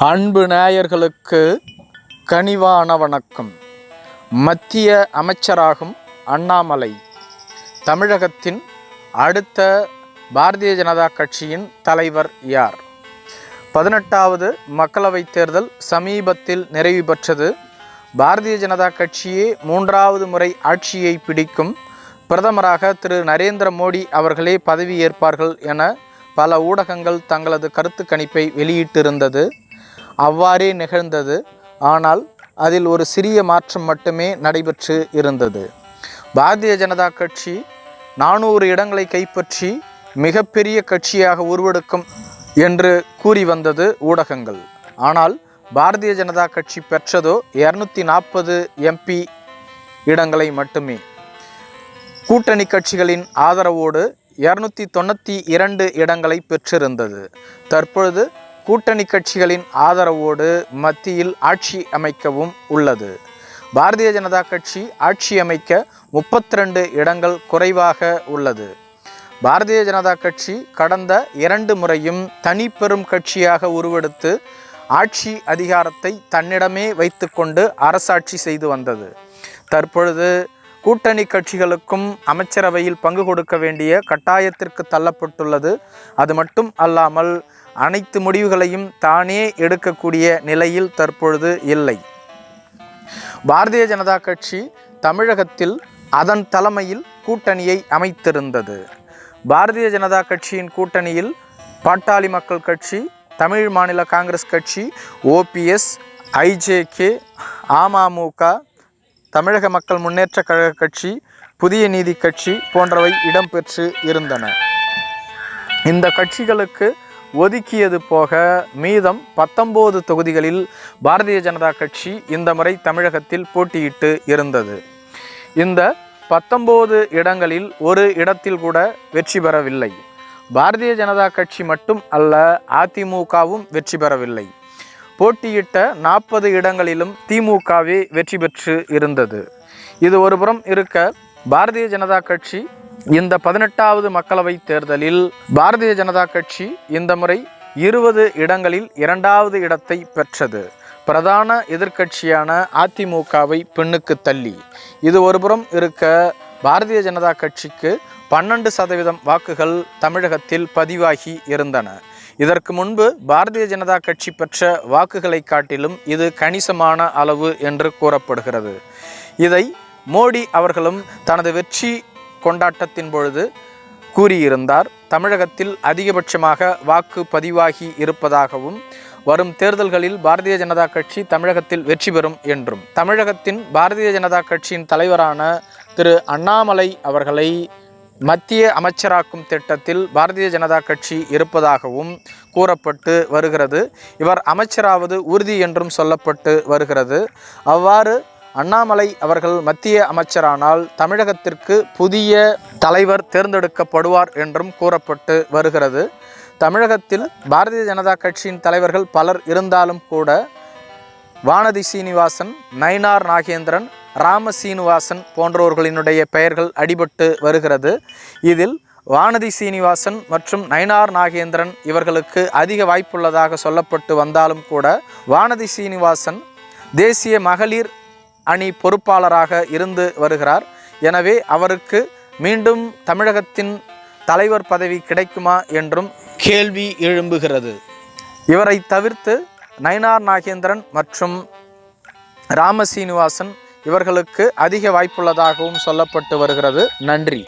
அன்பு நேயர்களுக்கு கனிவான வணக்கம். மத்திய அமைச்சராகும் அண்ணாமலை. தமிழகத்தின் அடுத்த பாரதிய ஜனதா கட்சியின் தலைவர் யார்? பதினெட்டாவது மக்களவைத் தேர்தல் சமீபத்தில் நிறைவு பெற்றது. பாரதிய ஜனதா கட்சியே மூன்றாவது முறை ஆட்சியை பிடிக்கும் பிரதமராக திரு நரேந்திர மோடி அவர்களே பதவியேற்பார்கள் என பல ஊடகங்கள் தங்களது கருத்து கணிப்பை வெளியிட்டிருந்தது. அவ்வாறே நிகழ்ந்தது. ஆனால் அதில் ஒரு சிறிய மாற்றம் மட்டுமே நடைபெற்று இருந்தது. பாரதிய ஜனதா கட்சி நானூறு இடங்களை கைப்பற்றி மிகப்பெரிய கட்சியாக உருவெடுக்கும் என்று கூறி வந்தது ஊடகங்கள். ஆனால் பாரதிய ஜனதா கட்சி பெற்றதோ இரநூத்தி நாற்பது எம்பி இடங்களை மட்டுமே. கூட்டணி கட்சிகளின் ஆதரவோடு இரநூத்தி தொண்ணூற்றி இரண்டு இடங்களை பெற்றிருந்தது. தற்பொழுது கூட்டணி கட்சிகளின் ஆதரவோடு மத்தியில் ஆட்சி அமைக்கவும் உள்ளது. பாரதிய ஜனதா கட்சி ஆட்சி அமைக்க முப்பத்தி ரெண்டு இடங்கள் குறைவாக உள்ளது. பாரதிய ஜனதா கட்சி கடந்த இரண்டு முறையும் தனிப்பெரும் கட்சியாக உருவெடுத்து ஆட்சி அதிகாரத்தை தன்னிடமே வைத்துக்கொண்டு அரசாட்சி செய்து வந்தது. தற்பொழுது கூட்டணி கட்சிகளுக்கும் அமைச்சரவையில் பங்கு கொடுக்க வேண்டிய கட்டாயத்திற்கு தள்ளப்பட்டுள்ளது. அது மட்டும் அல்லாமல் அனைத்து முடிவுகளையும் தானே எடுக்கக்கூடிய நிலையில் தற்பொழுது இல்லை. பாரதிய ஜனதா கட்சி தமிழகத்தில் அதன் தலைமையில் கூட்டணியை அமைத்திருந்தது. பாரதிய ஜனதா கட்சியின் கூட்டணியில் பாட்டாளி மக்கள் கட்சி தமிழ் மாநில காங்கிரஸ் கட்சி ஓபிஎஸ் ஐஜேகே அமமுக தமிழக மக்கள் முன்னேற்ற கழக கட்சி புதிய நீதி கட்சி போன்றவை இடம்பெற்று இருந்தன. இந்த கட்சிகளுக்கு ஒதுக்கியது போக மீதம் பத்தொம்போது தொகுதிகளில் பாரதிய ஜனதா கட்சி இந்த முறை தமிழகத்தில் போட்டியிட்டு இருந்தது. இந்த பத்தொம்போது இடங்களில் ஒரு இடத்தில் கூட வெற்றி பெறவில்லை. பாரதிய ஜனதா கட்சி மட்டும் அல்ல அதிமுகவும் வெற்றி பெறவில்லை. போட்டியிட்ட நாற்பது இடங்களிலும் திமுகவே வெற்றி பெற்று இருந்தது. இது ஒருபுறம் இருக்க பாரதிய ஜனதா கட்சி இந்த பதினெட்டாவது மக்களவை தேர்தலில் பாரதிய ஜனதா கட்சி இந்த முறை இருபது இடங்களில் இரண்டாவது இடத்தை பெற்றது. பிரதான எதிர்க்கட்சியான அதிமுகவை பெண்ணுக்கு தள்ளி. இது ஒருபுறம் இருக்க பாரதிய ஜனதா கட்சிக்கு பன்னெண்டு சதவீதம் வாக்குகள் தமிழகத்தில் பதிவாகி இருந்தன. இதற்கு முன்பு பாரதிய ஜனதா கட்சி பெற்ற வாக்குகளை காட்டிலும் இது கணிசமான அளவு என்று கூறப்படுகிறது. இதை மோடி அவர்களும் தனது வெற்றி கொண்டாட்டத்தின் பொழுது கூறியிருந்தார் தமிழகத்தில் அதிகபட்சமாக வாக்கு பதிவாகி இருப்பதாகவும் வரும் தேர்தல்களில் பாரதிய ஜனதா கட்சி தமிழகத்தில் வெற்றி பெறும் என்றும் தமிழகத்தின் பாரதிய ஜனதா கட்சியின் தலைவரான திரு அண்ணாமலை அவர்களை மத்திய அமைச்சராக்கும் திட்டத்தில் பாரதிய ஜனதா கட்சி இருப்பதாகவும் கூறப்பட்டு வருகிறது. இவர் அமைச்சராவது உறுதி என்றும் சொல்லப்பட்டு வருகிறது. அவ்வாறு அண்ணாமலை அவர்கள் மத்திய அமைச்சரானால் தமிழகத்திற்கு புதிய தலைவர் தேர்ந்தெடுக்கப்படுவார் என்றும் கூறப்பட்டு வருகிறது. தமிழகத்தில் பாரதிய ஜனதா கட்சியின் தலைவர்கள் பலர் இருந்தாலும் கூட வானதி சீனிவாசன் நயினார் நாகேந்திரன் ராம சீனிவாசன் போன்றவர்களினுடைய பெயர்கள் அடிபட்டு வருகிறது. இதில் வானதி சீனிவாசன் மற்றும் நயனார் நாகேந்திரன் இவர்களுக்கு அதிக வாய்ப்புள்ளதாக சொல்லப்பட்டு வந்தாலும் கூட வானதி சீனிவாசன் தேசிய மகளிர் அணி பொறுப்பாளராக இருந்து வருகிறார். எனவே அவருக்கு மீண்டும் தமிழகத்தின் தலைவர் பதவி கிடைக்குமா என்றும் கேள்வி எழும்புகிறது. இவரை தவிர்த்து நயனார் நாகேந்திரன் மற்றும் ராம சீனிவாசன் இவர்களுக்கு அதிக வாய்ப்புள்ளதாகவும் சொல்லப்பட்டு வருகிறது. நன்றி.